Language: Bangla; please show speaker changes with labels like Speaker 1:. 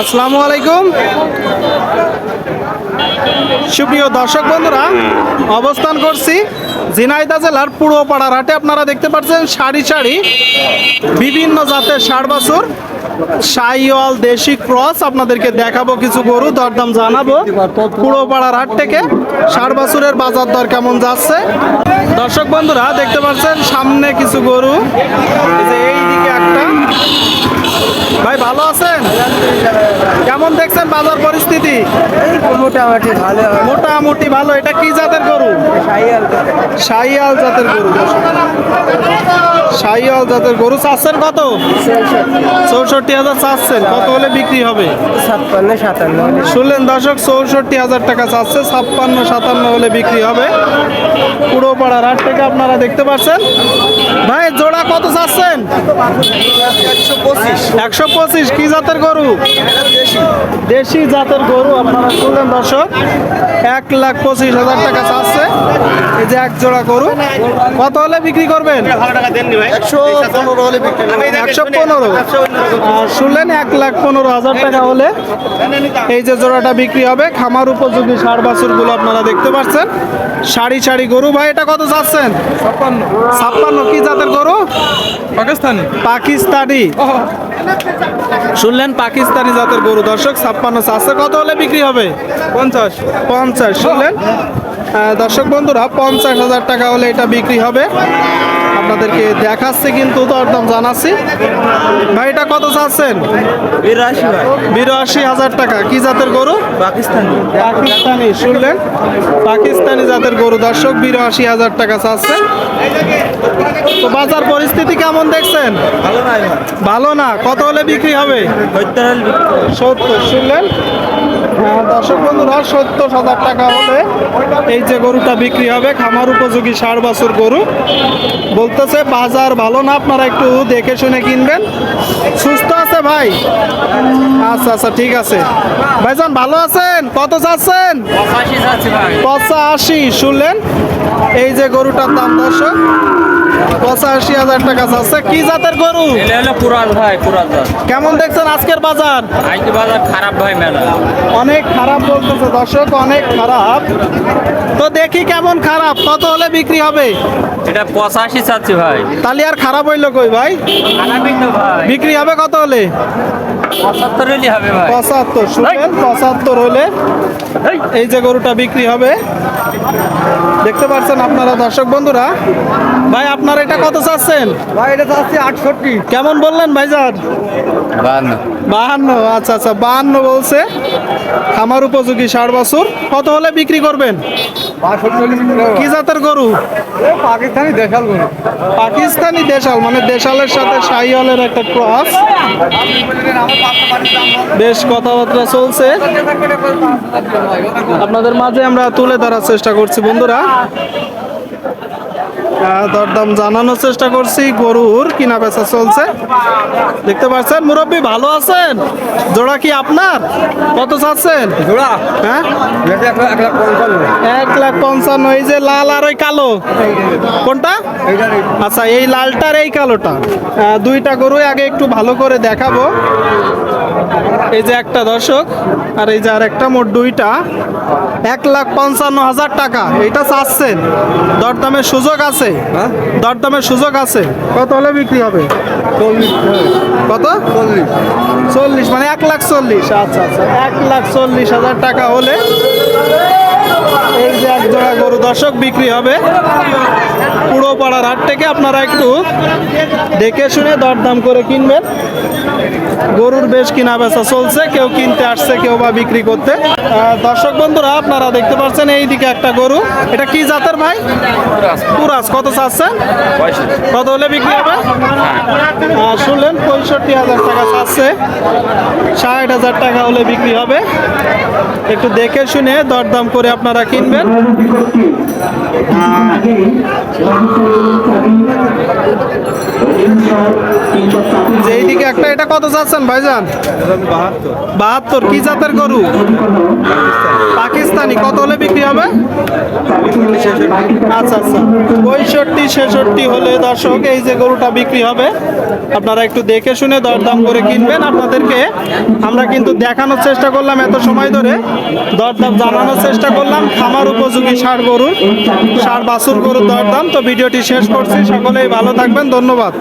Speaker 1: আসসালামু আলাইকুম। সুপ্রিয় দর্শক বন্ধুরা, অবস্থান করছি ঝিনাইদা জেলার পূর্বপাড়ার হাটে আপনারা দেখতে পাচ্ছেন সারি সারি বিভিন্ন জাতের ষাড় বাছুর। সাইওয়াল দেশি ক্রস, আপনাদেরকে দেখাবো কিছু গরু, দরদাম জানাব। পূর্বপাড়ার হাট থেকে বাছুরের বাজার দর কেমন যাচ্ছে? দর্শক বন্ধুরা, দেখতে পাচ্ছেন সামনে কিছু গরু। এই এইদিকে একটা ভাই ভালো আছেন? কেমন দেখছেন বাজার পরিস্থিতি?
Speaker 2: মোটামুটি ভালো।
Speaker 1: মোটামুটি ভালো। এটা কি জাতের গরু? শাহিয়াল। জাতের গরু। শাহিয়াল জাতের গরু। চাচ্ছেন কত? চৌষট্টি হাজার চাচ্ছেন। কত হলে বিক্রি হবে?
Speaker 2: ছাপ্পান্ন সাতান্ন
Speaker 1: শুনলেন দর্শক চৌষট্টি হাজার টাকা চাচ্ছে। ছাপ্পান্ন সাতান্ন হলে বিক্রি হবে। পুরো পাড়ার হাট থেকে আপনারা দেখতে পাচ্ছেন। ভাই জোড়া কত চাচ্ছেন?
Speaker 2: একশো পঁচিশ।
Speaker 1: একশো পঁচিশ কি জাতের গরু? দেশি জাতের গরু আপনারা শুনলেন দর্শক এক লাখ পঁচিশ হাজার টাকা চাচ্ছে। এই যে এক জোড়া গরু। কত হলে বিক্রি করবেন?
Speaker 2: একশো পনেরো। হলে
Speaker 1: একশো পনেরো আর শুনলেন এক লাখ পনেরো হাজার টাকা হলে এই যে জোড়াটা বিক্রি হবে। খামার উপযোগী সার বাছুরগুলো আপনারা দেখতে পাচ্ছেন। সারি সারি গরু ভাই এটা কত চাচ্ছেন? ছাপ্পান্ন কি জাতের গরু?
Speaker 2: পাকিস্তানি।
Speaker 1: পাকিস্তানি। শুনলেন পাকিস্তানি জাতের গরু। দর্শক ছাপ্পান্ন চারশো কত হলে বিক্রি হবে?
Speaker 2: পঞ্চাশ।
Speaker 1: পঞ্চাশ। শুনলেন? দর্শক বন্ধুরা পঞ্চাশ হাজার টাকা হলে এটা বিক্রি হবে। আপনাদেরকে দেখাচ্ছে কিন্তু দরদাম জানাচ্ছি। ভাই এটা কত চাচ্ছেন?
Speaker 2: বিরাশি
Speaker 1: হাজার টাকা। কি জাতের গরু?
Speaker 2: পাকিস্তানি।
Speaker 1: পাকিস্তানি শুনলেন? পাকিস্তানি জাতের গরু। দর্শক বিরাশি হাজার টাকা চাচ্ছে। তো বাজার পরিস্থিতি কেমন দেখছেন?
Speaker 2: ভালো
Speaker 1: না? কত হলে বিক্রি হবে।
Speaker 2: সত্তর
Speaker 1: শুনলেন? দর্শক বন্ধুরা সত্তর হাজার টাকা হলে এই যে গরুটা বিক্রি হবে খামার উপযোগী ষাট বছর গরু। বলতেছে বাজার ভালো না আপনারা একটু দেখে শুনে কিনবেন। সুস্থ আছে ভাই? আচ্ছা আচ্ছা ঠিক আছে। ভাইজান ভালো আছেন? কত চাচ্ছেন পঁচাশি শুনলেন? এই যে গরুটার দাম দর্শক। পঁচাশি হাজার টাকা আছে কি জাতের গরু?
Speaker 3: এটা হলো পুরান ভাই পুরান জাত।
Speaker 1: কেমন দেখছেন আজকের বাজার?
Speaker 3: আজকে বাজার খারাপ ভাই মেলা।
Speaker 1: অনেক খারাপ বলতেছে দর্শক অনেক খারাপ। তো দেখি কেমন খারাপ কত হলে বিক্রি হবে?
Speaker 3: এটা পঁচাশি চাচ্ছি ভাই।
Speaker 1: তাহলে আর খারাপ হইল কই ভাই। বিক্রি হবে কত হলে?
Speaker 3: পঁচাত্তর
Speaker 1: শুনলেন পঁচাত্তর হলে এই। যে গরুটা বিক্রি হবে। দেখতে পাচ্ছেন আপনারা দর্শক বন্ধুরা ভাই আপনারা এটা কত চাচ্ছেন?
Speaker 2: ভাই এটা চাচ্ছি আটষট্টি।
Speaker 1: কেমন বললেন ভাইজান? বাহান্ন। আচ্ছা আচ্ছা বাহান্ন বলছে। খামার উপযোগী ষাট বছর। কত হলে বিক্রি করবেন? কি জাতের গরু?
Speaker 2: পাকিস্তানি দেশাল গরু।
Speaker 1: পাকিস্তানি দেশাল মানে দেশালের সাথে শাহিওয়ালের একটা ক্রস বেশ কথাবার্তা চলছে। আপনাদের মাঝে আমরা তুলে ধরার চেষ্টা করছি বন্ধুরা। দরদাম জানানোর চেষ্টা করছি। গরুর কিনা বেচা চলছে। দেখতে পাচ্ছেন মুরব্বী ভালো আছেন? জোড়া কি আপনার? কত চাচ্ছেন?
Speaker 2: জোড়া?
Speaker 1: হ্যাঁ?
Speaker 2: এক লাখ- পঞ্চান্ন।
Speaker 1: এই যে লাল আর ওই কালো। কোনটা? আচ্ছা এই লালটার এই কালোটা। দুইটা গরু আগে একটু ভালো করে দেখাবো। এই যে একটা দর্শক আর এই যে আর একটা মোট দুইটা। এক লাখ পঞ্চান্ন হাজার টাকা এইটা চাচ্ছেন। দরদামের সুযোগ আছে।
Speaker 2: হ্যাঁ?
Speaker 1: দরদামের সুযোগ আছে। কত হলে বিক্রি হবে?
Speaker 2: চল্লিশ
Speaker 1: কত?
Speaker 2: চল্লিশ।
Speaker 1: চল্লিশ মানে এক লাখ চল্লিশ। আচ্ছা আচ্ছা। এক লাখ চল্লিশ হাজার টাকা হলে গরু দর্শক বিক্রি হবে। পুরো পাড়ার হাট থেকে আপনারা একটু দেখে শুনে দরদাম করে কিনবেন। গরুর বেশ কিনা বেচা চলছে, কেউ কিনতে আসছে, কেউ বা বিক্রি করতে। দর্শক বন্ধুরা, আপনারা দেখতে পাচ্ছেন এইদিকে একটা গরু। এটা কি জাতের ভাই? পুরাস, কত চাচ্ছেন? কত হলে বিক্রি হবে? শুনলেন, পঁয়ষট্টি হাজার টাকা চাচ্ছে। ষাট হাজার টাকা হলে বিক্রি হবে। একটু দেখে শুনে দরদাম করে আপনারা কিনবেন। যে এইদিকে একটা, এটা কত চাচ্ছেন ভাইজান?
Speaker 2: বাহাত্তর।
Speaker 1: কি জাতের গরু? পাকিস্তানি। কত হলে বিক্রি হবে? আচ্ছা আচ্ছা। পঁয়ষট্টি, ছেষট্টি হলে দর্শক, এই যে গরুটা বিক্রি হবে। আপনারা একটু দেখে শুনে দরদাম করে কিনবেন আপনাদেরকে। আমরা কিন্তু দেখানোর চেষ্টা করলাম এত সময় ধরে। দরদাম জানানোর চেষ্টা করলাম। খামার উপযোগী সার গরুর, সার বাছুর গরুর দরদাম। তো ভিডিওটি শেষ করছি। সকলেই ভালো থাকবেন। ধন্যবাদ।